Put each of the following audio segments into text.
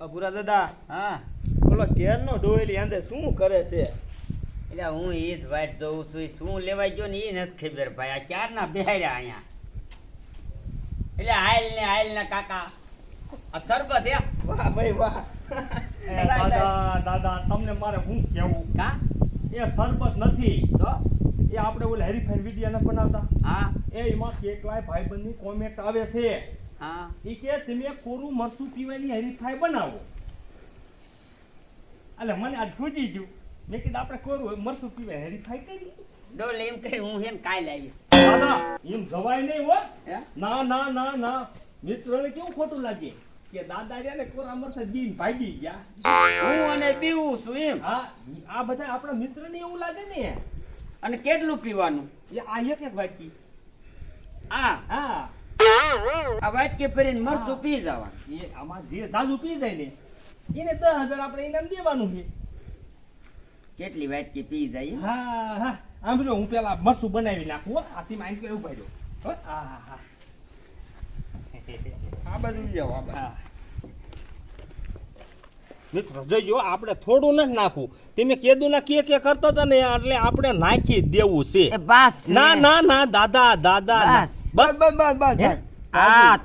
અભુરા દાદા હા. બોલો ઘેરનો ડોયલી અંદર શું કરે છે? એટલે હું એ જ વાટ જોઉં છું શું લેવાય ગયો ને એ નથી ખબર ભાઈ આ ક્યારના બેહાર્યા અહીંયા? એટલે હાલ ને હાલ ને કાકા. આ સરબત હે? વાહ ભાઈ વાહ. દાદા દાદા તમને મારે હું કેવું? કા? એ સરબત નથી. તો? એ આપણે ઓલા હેરીફાઈન વિડિયા ન બનાવતા. હા. એ એમાં કેટલાય ભાઈબંધની કોમેન્ટ આવે છે. ઈ કે તમે કોરું મરચું પીવાની હરીફાઈ બનાવો. એટલે મને આજ સૂજી ગયું. મેં કીધું આપણે કોરું મરચું પીવાય હરીફાઈ કરી ડોલ એમ કરી હું હેન કાલ આવીશ. દાદા એમ જવાય નહીં હો? ના ના ના ના. મિત્રોને કેવું ખોટું લાગે? કે દાદા રહ્યા ને કોરા મરચા દીન ભાગી ગયા. હું અને પીવું છું એમ. હા આ બધા આપણા મિત્રને એવું લાગે ને? અને કેટલું પીવાનું? એ આ એક એક વાટકી. આ? હા. આ કે ભરીને મરચું પી જવા એ આમાં જે સાજુ પી જાય ને એને 10000 આપણે ઇનામ દેવાનું છે. કેટલી વાટકી પી જાય? હા હા. આમ જો હું પેલા મરચું બનાવી નાખું આથી માં કે ઊભા રહ્યો હા. હા હા આ બાજુ જાવ આ બાજુ. મિત્રો આપણે થોડું નથી નાખવું. તમે કેદું ના કે કે કરતા હતા ને એટલે આપણે નાખી જ દેવું છે. ના ના ના દાદા દાદા. બસ. બસ બસ બસ આ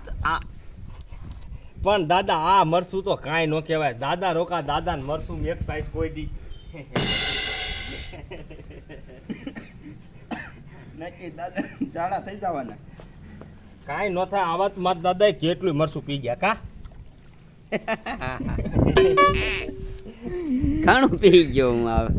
પણ દાદા આ મરસું તો કાંઈ ન કહેવાય. દાદા રોકા દાદા ને મરસું એક સાઈઝ કોઈ દી. નક્કી દાદા જાડા થઈ જવાના. કાંઈ ન થાય આવા તો મારા દાદાએ કેટલું મરસું પી ગયા કા? ઘણું પી ગયો હું આવે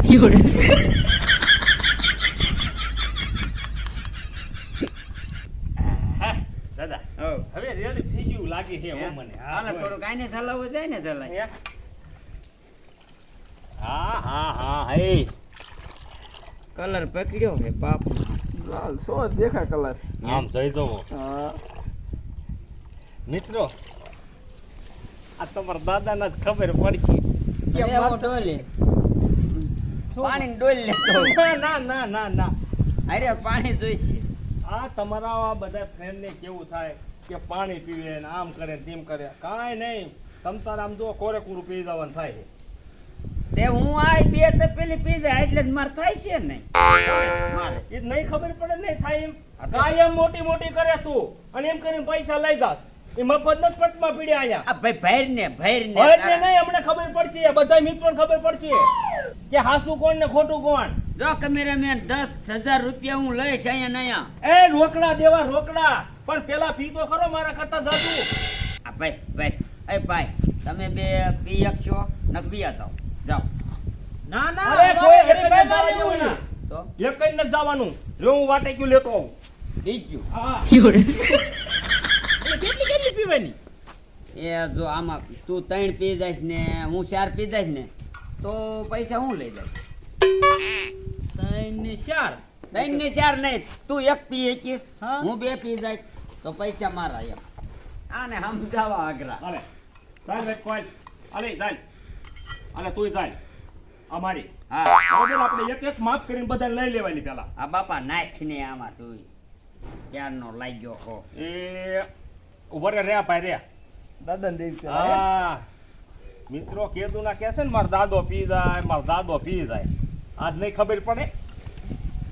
હા, દાદા હવ. હવે રેડી થઈ ગયું લાગે છે હો મને. હા, હાલે થોડુંક આઈને થલાવવું જાય ને થલાય હા? હા હા હે કલર પકડ્યો હે બાપ. લાલ સો દેખાય કલર? આમ જઈ જવો. હા. મિત્રો આ તમારા દાદાને જ ખબર પડશે. કે એવો માર- ડોલે પાણી ડોલ લેતો ના ના ના ના ના. અરે પાણી જોઈશે. આ તમારા આ બધા ફ્રેન્ડને કેવું થાય? કે પાણી પીવે ને આમ કરે ને તેમ કરે. કાંઈ નહીં. તમ તાર આમ જો કોરે કોરું પી જવાનું થાય. છે. તે હું આ બે તો પેલી પી જાય એટલે જ માર થાય છે ને. મારે. એ નહીં ખબર પડે નહીં થાય એમ. કાયમ મોટી મોટી કરે તું. અને એમ કરીને પૈસા લઈ જાસ એ મફત નથી પટમાં પીડ્યા અહીંયા. આ ભાઈ ભૈર ને ભૈર ને હવે ને નહીં હમણાં ખબર પડશે. બધા મિત્રો ખબર પડશે. કે હાસું કોણ ને ખોટું કોણ? જો કેમેરામેન દસ હજાર રૂપિયા હું લઈશ અહીંયા ને અહીંયા. એ રોકડા દેવા રોકડા. પણ પેલા ફી તો ખરો મારા કરતા જાજુ. આ ભાઈ ભાઈ એ ભાઈ તમે બે પી છો ને પિયા જાઓ. જાઓ. ના અરે કોઈ એક જ જવાનું જેવું તો? એક જ ન જવાનું. જો હું વાટે ક્યું લેતો આવું. થઈ ગયું. હા. કેટલી કેટલી પીવાની? એ જો આમાં તું ત્રણ પી જઈશ ને હું ચાર પી જઈશ ને તો પૈસા હું લઈ જઈશ ત્રણ ને ચાર. ત્રણ ને ચાર નહીં તું એક પી એકીશ હા. હું બે પી જઈશ તો પૈસા મારા એમ. આને સમજાવા આગ્રા અરે ચાલ ભાઈ કોઈ અલે ચાલ. અલે તું ચાલ. અમારી. હા. બરાબર આપણે એક એક માફ કરીને બધા લઈ લેવાની પેલા આ બાપા નાખ ને આમાં તું ક્યારનો લાગ્યો હો? એ ઊભો રે ભાઈ રહ્યા દાદા ને દેવી હા. મિત્રો કેદુ ના કહેશે ને મારો દાદો પી જાય મારો દાદો પી જાય. આજ નહીં ખબર પડે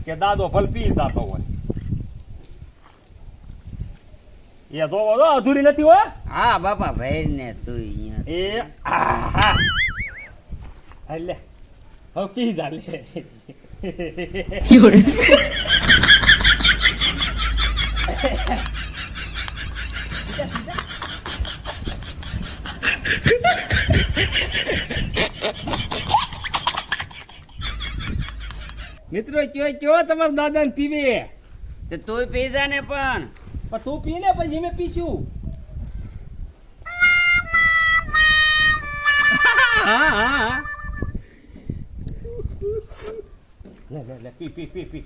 કે દાદો ભલ પી જતો હોય. એ તો જો અધૂરી નથી હો હા? બાપા ભાઈ ને તું અહીંયા. એ હા લે. હવે પી જા મિત્રો કયો કયો તમારા દાદા ને પીવે? તો તું પી જા ને પણ. પણ તું પી ને પછી મેં પીશું. લે લે લે પી પી પી પી.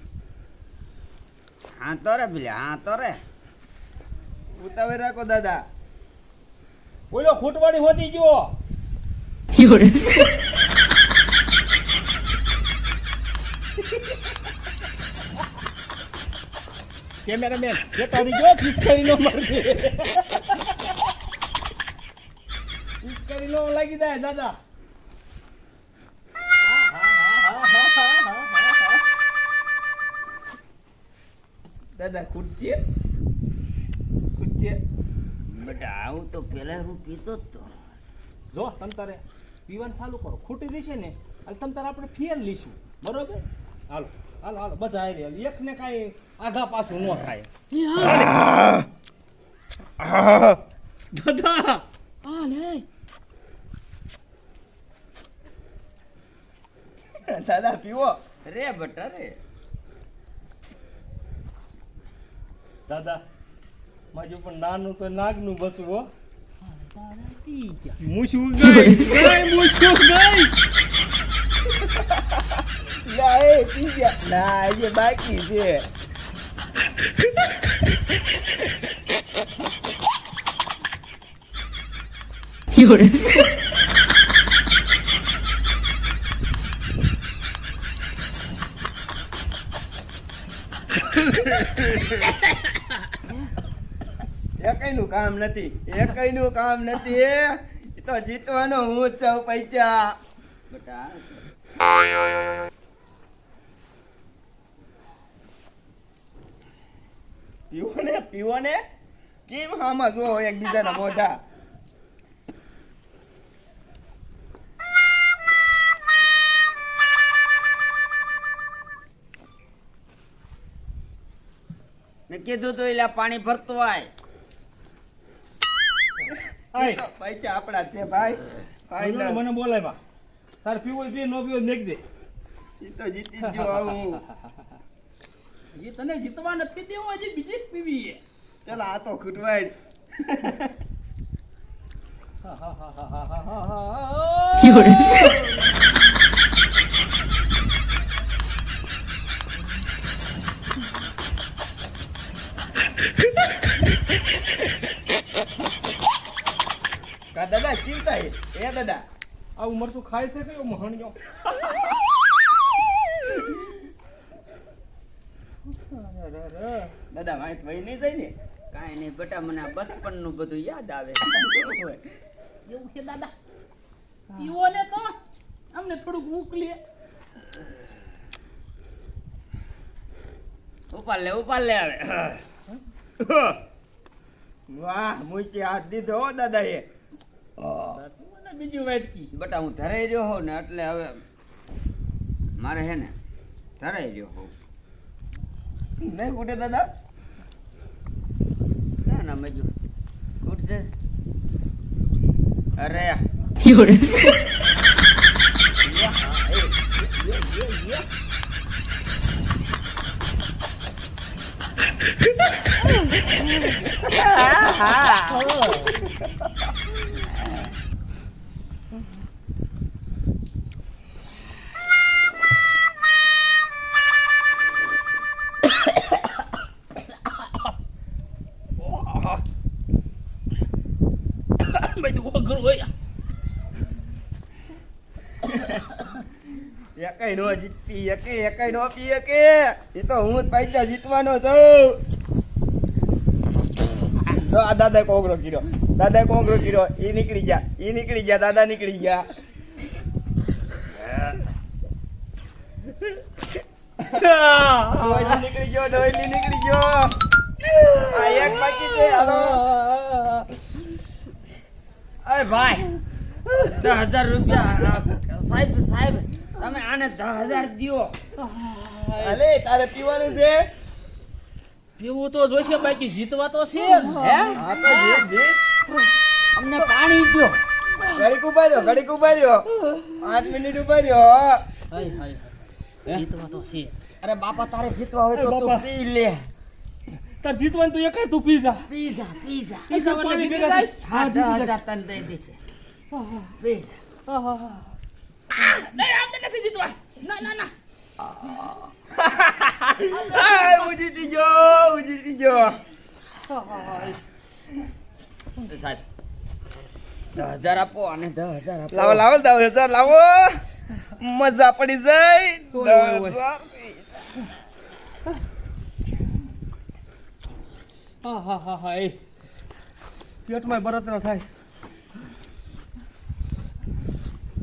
હા તો રે ભલે હા તો રે. ઉતાવે રાખો દાદા. બોલો ખૂટવાડી હોતી ગયો કેમેરામેન જે તારી જો ફિસ કરી નો મારજે પિચકારી નો લાગી જાય દાદા. દાદા ખુરચી ખુરચી બેટા આવું તો પેલા હું પીતો જ તો. જો તમ તારે પીવાનું ચાલુ કરો. ખૂટી દીશે ને અને તમ તારે આપણે ફિયર લઈશું. બરોબર? હાલો. હાલો હાલો બધા આવી રહ્યા એક ને કાંઈ આઘા પાછું ન થાય. દાદા આ લે દાદા પીવો. રે બટા રે દાદા મારું પણ નાનું તો નાગનું બચવું હો. પી મૂછું ગઈ ગઈ મૂછું ગઈ. લા એ પી ગયા ના એ બાકી છે એકઈનું કામ નથી એકઈનું કામ નથી એ તો જીતવાનો હું જ છું પૈસા બેટા પીવો ને પીવો ને કેમ આમાં જો એકબીજાના મોઢા? મેં કીધું તો એટલે પાણી ભરતો આય. પૈસા આપણા છે ભાઈ. મને બોલાય તાર પીવો પી નો પીવો મેક દે. એ તો જીતી જ જો હું એ તને જીતવા નથી દેવો, હજી બીજી પીવી છે. ચાલ, આ તો ખૂટવાય કા દાદા, ચિંતા એ દાદા આવું તું ખાય છે કયો મહણિયો દાદા મારી ભાઈ નહીં જાય ને? કાંઈ નહીં બેટા મને આ બચપનનું બધું યાદ આવે. એવું છે દાદા? પીવો ને તો. અમને થોડુંક ઉકલીએ ઉપાડ લે ઉપાડ લે આવે વાહ મુચી હાથ દીધો હો દાદા એ બીજું ને બીજી વાટકી. બટા હું ધરાઈ રહ્યો હોઉં ને એટલે હવે મારે હે ને ધરાઈ રહ્યો હોઉં. નહીં ખૂટે દાદા. ના ના મેજુ. ખૂટશે અરે. બધું એકાઈ નો જીતી એકે એકાઈ નો પી એકે. એ તો હું પૈસા જીતવાનો છું. તો આ દાદા કોંગરો કર્યો. દાદા કોંગરો કર્યો. એ નીકળી ગયા. એ નીકળી ગયા. દાદા નીકળી ગયા. નીકળી ગયો ડોયલી નીકળી ગયો. આ એક બાકી છે. હાલો. અરે ભાઈ દસ હજાર રૂપિયા સાહેબ સાહેબ તમે આને દસ હજાર દ્યો. અલે તારે પીવાનું છે? પીવું તો જોઈશે બાકી જીતવા તો છે જ હે હા. તો જીત જીત. અમને પાણી દો ઘડીક ઊભા રહ્યો ઘડીક ઊભા રહ્યો પાંચ મિનિટ ઊભા રહ્યો હાય હાય. હાય જીતવા તો છે. અરે બાપા તારે જીતવા હોય તો તું પી લે. તાર જીતવાનું તો એક તું પી જા પીઝા પીઝા પીઝા ભેગા જાય? થઈ. હા જીતી દસ જાય. હજાર તને દઈ દેશે. પીઝા નહીં આપણે નથી જીતવા. ના ના ના. હું જીતી ગયો હું જીતી ગયો સાહેબ? દસ હજાર આપો અને દસ હજાર આપો. લાવો લાવો દસ હજાર લાવો. મજા પડી જાય. દસ હજાર. હા હા હા હા એ. પેટમાં બળતરા થાય.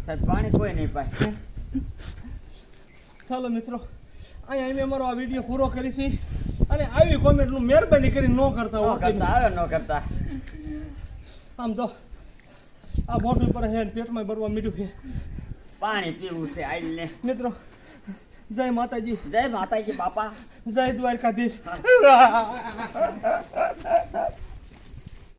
સાહેબ પાણી કોઈ નહીં પાય. ચાલો મિત્રો અહીંયા અમે અમારો આ વીડિયો પૂરો કરીશી અને આવી કોમેન્ટનું મહેરબાની કરીને ન કરતા હો કરતા આવે ન કરતા. આમ તો આ મોઢું પર છે પેટમાં ભરવા મીઠું છે. પાણી પીવું છે આઈને મિત્રો જય માતાજી. જય માતાજી બાપા. જય દ્વારકાધીશ.